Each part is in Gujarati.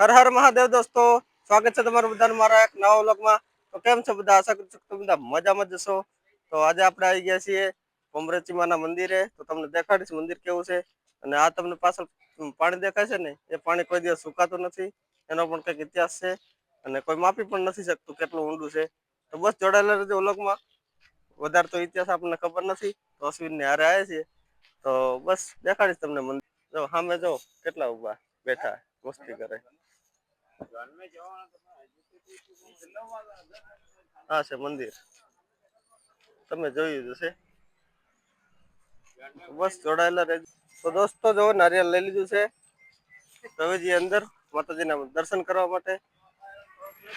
હર હર મહાદેવ દોસ્તો. સ્વાગત છે તમારું બધાનું મારા એક નવા વ્લોગમાં. તો કેમ છો બધા? આશા કરું છું બધા મજામાં જશો તો આજે આપણે આવી ગયા છીએ કોમરેચીમાના મંદિરે. તો તમને દેખાડીશ મંદિર કેવું છે. અને આ તમને પાછળ પાણી દેખાય છે ને? એ પાણી કોઈ દિવસ સુકાતું નથી. એનો પણ કંઈક ઇતિહાસ છે. અને કોઈ માપી પણ નથી શકતું કેટલું ઊંડું છે. તો બસ જોડાયેલા રહેજો વ્લોગમાં. વધારે તો ઇતિહાસ આપણને ખબર નથી. તો અશ્વિનને હારે આવે છે તો બસ દેખાડીશ તમને મંદિર. જો, સામે જો કેટલા ઊભા બેઠા, મસ્તી કરે. હા, છે, મંદિર. તમે જોયું જ હશે. બસ જોડાયેલા રહેજો. તો દોસ્તો, જો નારિયેલ લઈ લીધું છે. રવેજી અંદર માતાજીના દર્શન કરવા માટે.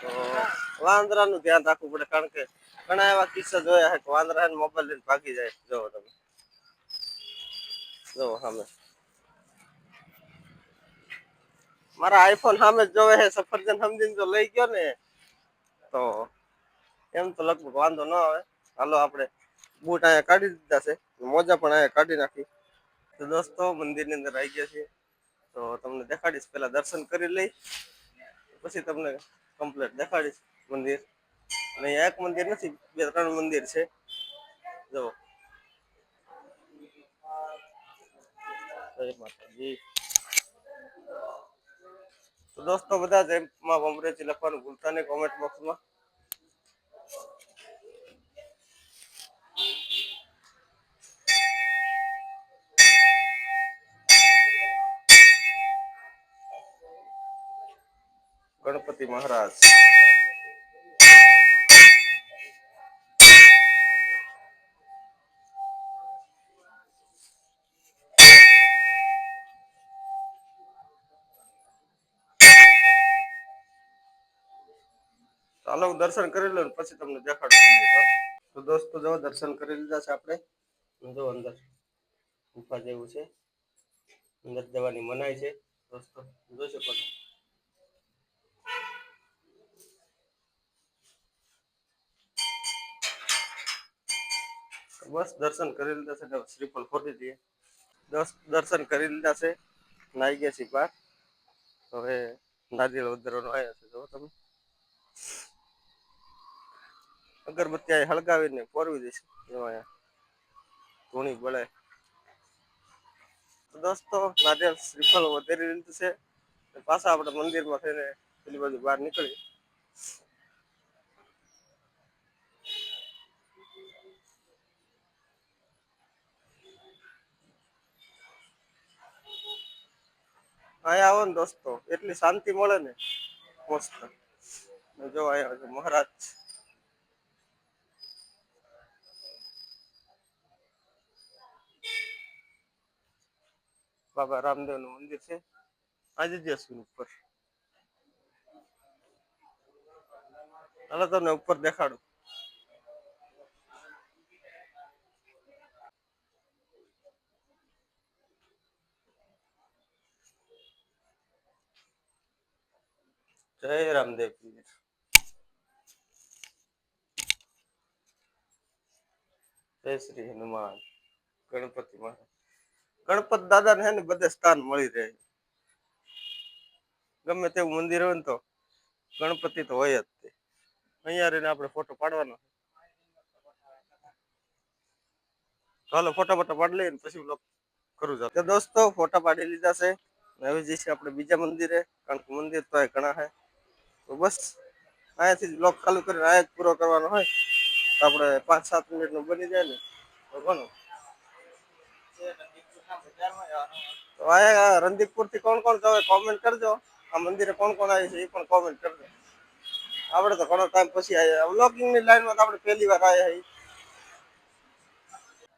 તો વાંદરાનું ધ્યાન રાખવું પડે, કારણ કે ઘણા એવા કિસ્સા જોયા છે કે વાંદરા મોબાઈલ લઈને ભાગી જાય. જુઓ તમે. જોવો સામે. મારા આઈફોન સામે જોવે છે, સફરજન સમજીને જો લઈ ગયો ને, તો એમ તો લગભગ વાંધો ન આવે. હાલો આપણે બૂટ અહીંયા કાઢી દીધા છે, મોજા પણ અહીંયા કાઢી નાખી. તો દોસ્તો, મંદિરની અંદર આવી ગયા છીએ. તો તમને દેખાડીશ, પહેલા દર્શન કરી લઈ, પછી તમને કમ્પ્લીટ દેખાડીશ મંદિર. અને અહીંયા એક મંદિર નથી, બે ત્રણ મંદિર છે. જો. જય માતાજી. દોસ્તો બધા જેમ માં ભમરેજી લખવાનું ભૂલતા નહીં કોમેન્ટ બોક્સમાં ગણપતિ મહારાજ. ચાલો હું દર્શન કરી લઉં પછી તમને દેખાડું. તો દોસ્તો, જો, દર્શન કરી લીધા છે આપણે. જો, અંદર ગુફા જેવું છે. અંદર જવાની મનાઈ છે. દોસ્તો જોઈ છો બસ, દર્શન કરી લીધા છે. શ્રીફળ ફોડી દઈએ દસ, દર્શન કરી લીધા છે. નાઈ ગયા છીએ બહાર હવે નારિયેળ વધારવાનો આવ્યા છે. જો, તમે. અગરબત્તી હળગાવીને પોરવી દઈશું. એમાં ધૂણી બળે. દોસ્તો નારિયેલ શ્રીફળ વધારી લીધું છે. પાછા આપણે મંદિરમાં થઈને પેલી બાજુ બહાર નીકળી અહીંયા આવો ને દોસ્તો, એટલી શાંતિ મળે ને. મસ્ત. જો અહીંયા મહારાજ બાબા રામદેવનું મંદિર છે આજે જ જશું ઉપર હાલો તમને ઉપર દેખાડું જય રામદેવ પીર જય શ્રી હનુમાન ગણપતિ મહારાજ ગણપત દાદા ને બધે સ્થાન મળી રહે. ગમે તેવું મંદિર હોય ને તો ગણપતિ તો હોય જ તે. અહીંયા રહીને આપણે ફોટો પાડવાનો. ચાલો ફોટા ફોટા પાડી લઈએ પછી બ્લોગ કરું જાવ દોસ્તો ફોટા પાડી લીધા છે. હવે જઈશું આપણે બીજા મંદિરે, કારણ કે મંદિર તો એ ઘણા છે. તો બસ, અહીંયાથી જ બ્લોગ ચાલુ કરીને અહીંયા પૂરો કરવાનો હોય. તો આપણે પાંચ સાત મિનિટનું બની જાય ને. તો ઘણું તો અહીંયા રણદીપપુરથી કોણ કોણ જવે કોમેન્ટ કરજો. આ મંદિરે કોણ કોણ આવી છે એ પણ કોમેન્ટ કરજો. આપણે તો ઘણો ટાઈમ પછી આવ્યા વ્લોગિંગ લાઈનમાં તો આપણે પહેલી વાર આવ્યા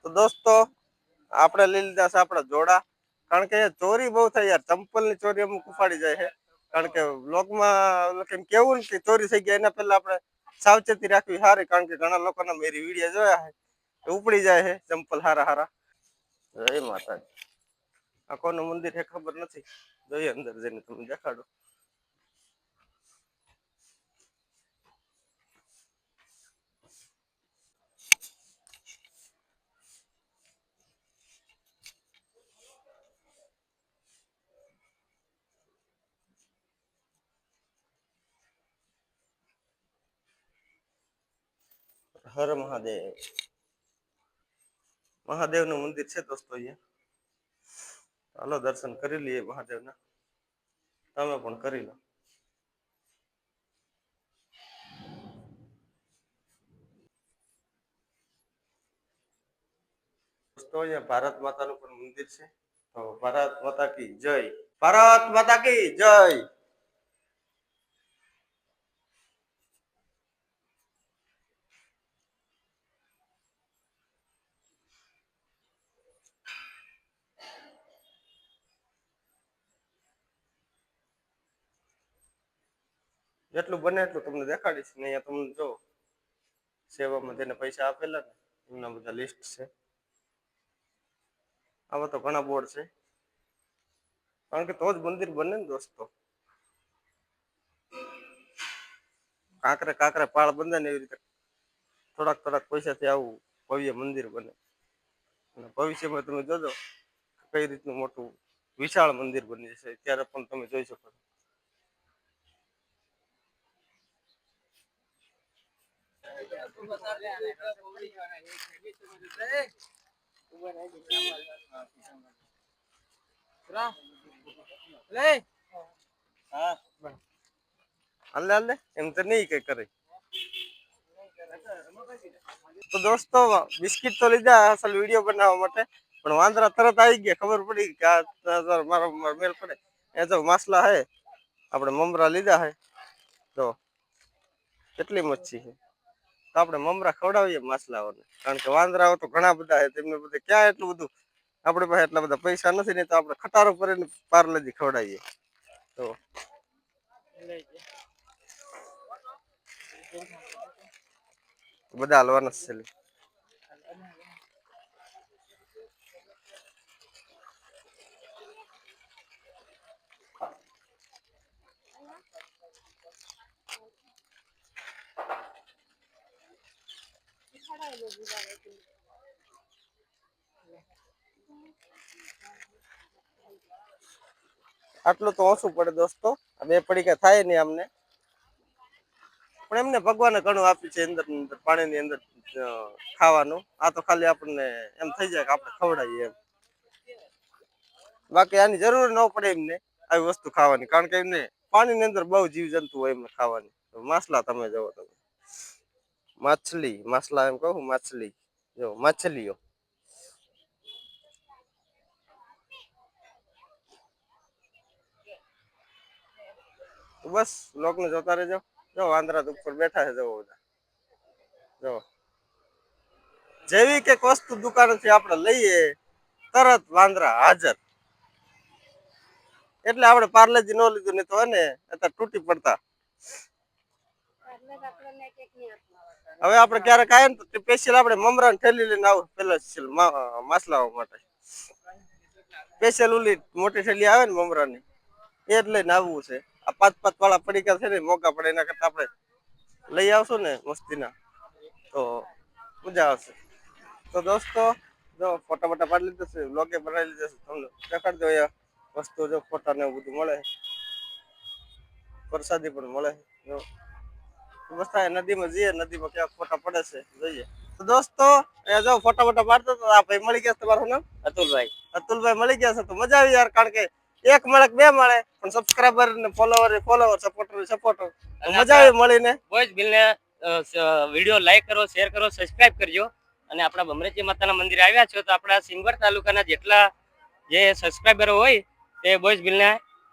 તો દોસ્તો, આપણે લઈ લીધા છે આપણા જોડા. કારણ કે ચોરી બહુ થાય યાર. ચંપલની ચોરી અમુક ઉપાડી જાય છે. કારણ કે વ્લોગમાં કેમ કેવું કે ચોરી થઈ ગયા એના પહેલા આપણે સાવચેતી રાખવી સારી. કારણ કે ઘણા લોકોના મેરી વીડિયો જોયા છે. ઉપડી જાય છે ચંપલ હારા હારા. જય માતાજી. આ કોનું મંદિર છે ખબર નથી. જોઈએ અંદર જઈને તમે દેખાડો. હર મહાદેવ. મહાદેવનું મંદિર છે દોસ્તો અહીંયા. હાલો, દર્શન કરી લઈએ મહાદેવના. તમે પણ કરી લો. દોસ્તો અહીંયા ભારત માતાનું પણ મંદિર છે. તો ભારત માતા કી જય. ભારત માતા કી જય. જેટલું બને એટલું તમને દેખાડીશ. ને અહીંયા તમને જો સેવામાં તેને પૈસા આપેલા ને, એમના બધા લિસ્ટ છે. આવા તો ઘણા બોર્ડ છે. કારણ કે તો જ મંદિર બને ને દોસ્તો. કાંકરે કાંકરે પાળ બંધે ને એવી રીતે થોડાક થોડાક પૈસાથી આવું ભવ્ય મંદિર બને. અને ભવિષ્યમાં તમે જોજો કઈ રીતનું મોટું વિશાળ મંદિર બની જશે. ત્યારે પણ તમે જોઈ શકો છો. હાલે હાલે એમ તો નહીં કઈ કરે તો દોસ્તો બિસ્કિટ તો લીધા અસલ વીડિયો બનાવવા માટે પણ વાંદરા તરત આવી ગયા ખબર પડી કે આ તો મારો મેલ પડે એ તો માસલા હે આપણે મમરા લીધા હે તો કેટલી મચ્છી છે આપણે મમરા ખવડાવીએ માછલાઓને. કારણ કે વાંદરાઓ તો ઘણા બધા છે, તેમને બધે ક્યાં એટલું બધું આપણે પાસે એટલા બધા પૈસા નથી ને તો આપણે ખટારો કરીને પાર્લેજી ખવડાવીએ. તો બધા હલવાના છે આટલું તો ઓછું પડે દોસ્તો. બે બે પડીકા થાય નહીં અમને પણ એમને ભગવાને ઘણું આપ્યું છે અંદર અંદર, પાણીની અંદર ખાવાનું. આ તો ખાલી આપણને એમ થઈ જાય કે આપણે ખવડાવીએ એમ. બાકી આની જરૂર ન પડે એમને આવી વસ્તુ ખાવાની. કારણ કે એમને પાણીની અંદર બહુ જીવ જંતુ હોય એમને ખાવાની. માસલા તમે જવો તમે. માછલી માછલા એમ કહું માછલી જો માછલીઓ બસ લોકને જોતા રહેજો જો વાંદરા ઉપર બેઠા છે જવો બધા જો જેવી કે વસ્તુ દુકાનથી આપણે લઈએ તરત વાંદરા હાજર એટલે આપણે પાર્લેજી ન લીધું નહીં તો એને અત્યારે તૂટી પડતા હવે આપણે ક્યારેક આવીએ ને સ્પેશિયલ આપણે મમરા ઠેલી લઈને આવું. પેલા માસલાઓ માટે. સ્પેશિયલ ઓલી મોટી ઠેલી આવે ને મમરાની, એ જ લઈને આવવું છે. આ પાંચ પાંચ વાળા પડીકા છે ને મોકા પડે, એના કરતા આપણે લઈ આવશું ને મસ્તીના, તો મજા આવશે. તો દોસ્તો, જો ફોટા ફોટા પાડી લીધા છે લોગે બનાવી લીધા છે, તમને દેખાડજો અહીંયા. વસ્તુ જો ફોટા ને એવું બધું મળે. પ્રસાદી પણ મળે. જો બસ નદીમાં જઈએ નદીમાં ક્યાંક ફોટા પડે છે જોઈએ. તો દોસ્તો અહીંયા જો ફોટા ફોટા પાડતો તો આ ભાઈ મળી ગયા તમારું નામ? અતુલભાઈ. અતુલભાઈ મળી ગયા છે તો મજા આવી યાર કારણ કે એક મળે બે મળે પણ સબસ્ક્રાઈબર ને ફોલોવર ફોલોવર સપોર્ટર સપોર્ટર મજા આવી મળીને. બોયઝ બિલને વીડિયો લાઈક કરો શેર કરો સબસ્ક્રાઇબ કરજો. અને આપણા બમરેજી માતાના મંદિરે આવ્યા છો તો આપણા સિંગવર તાલુકાના જેટલા જે સબસ્ક્રાઈબરો હોય તે બોયઝ બિલને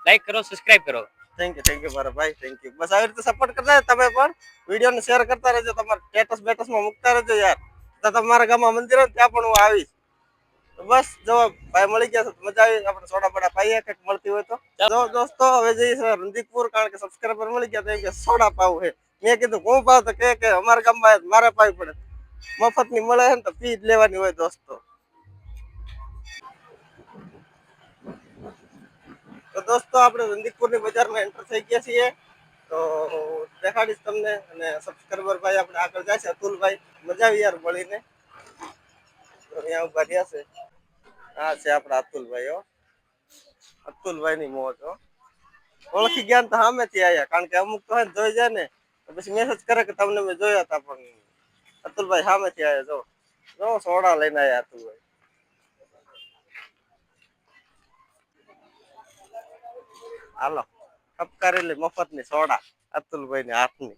લાઈક કરો સબસ્ક્રાઇબ કરો. થેન્ક યુ થેન્ક યુ મારા ભાઈ થેન્ક યુ બસ આવી રીતે સપોર્ટ કરતા તમે પણ. વિડીયોને શેર કરતા રહેજો તમારા સ્ટેટસ બેટસમાં મૂકતા રહેજો યાર. ત્યાં તમારા ગામમાં મંદિર હોય ત્યાં પણ હું આવીશ. બસ જો ભાઈ મળી ગયા મજા આવી. આપણે સોડા પડા પાઈએ કંઈક મળતી હોય તો. જો દોસ્તો હવે જઈએ છે રંદીપુર કારણ કે સબસ્ક્રાઈબર મળી ગયા તો એમ કે સોડા પાવું છે મેં કીધું હું પાવ તો કે અમારા ગામમાં મારે પાવી પડે. મફતની મળે છે ને તો પી જ લેવાની હોય દોસ્તો. દોસ્તો આપણે રંદીપુરની બજારમાં એન્ટર થઈ ગયા છીએ. તો દેખાડીશ તમને અને સબસ્ક્રાઈબર ભાઈ આપણે આગળ જાય છે. અતુલભાઈ, મજા આવી યાર મળીને. અહીંયા ઊભા રહ્યા છે. આ છે આપણા અતુલભાઈ, હો. અતુલભાઈ ની મોજ, હો. ઓળખી ગયા તો સામેથી આવ્યા કારણ કે અમુક તો જોઈ જાય ને પછી મેસેજ કરે કે તમને મેં જોયા હતા પણ. અતુલભાઈ સામેથી આવ્યા જો. જો સોડા લઈને આવ્યા અતુલભાઈ. હાલો ઠપકારેલી મફતની સોડા અતુલભાઈ ની હાથની.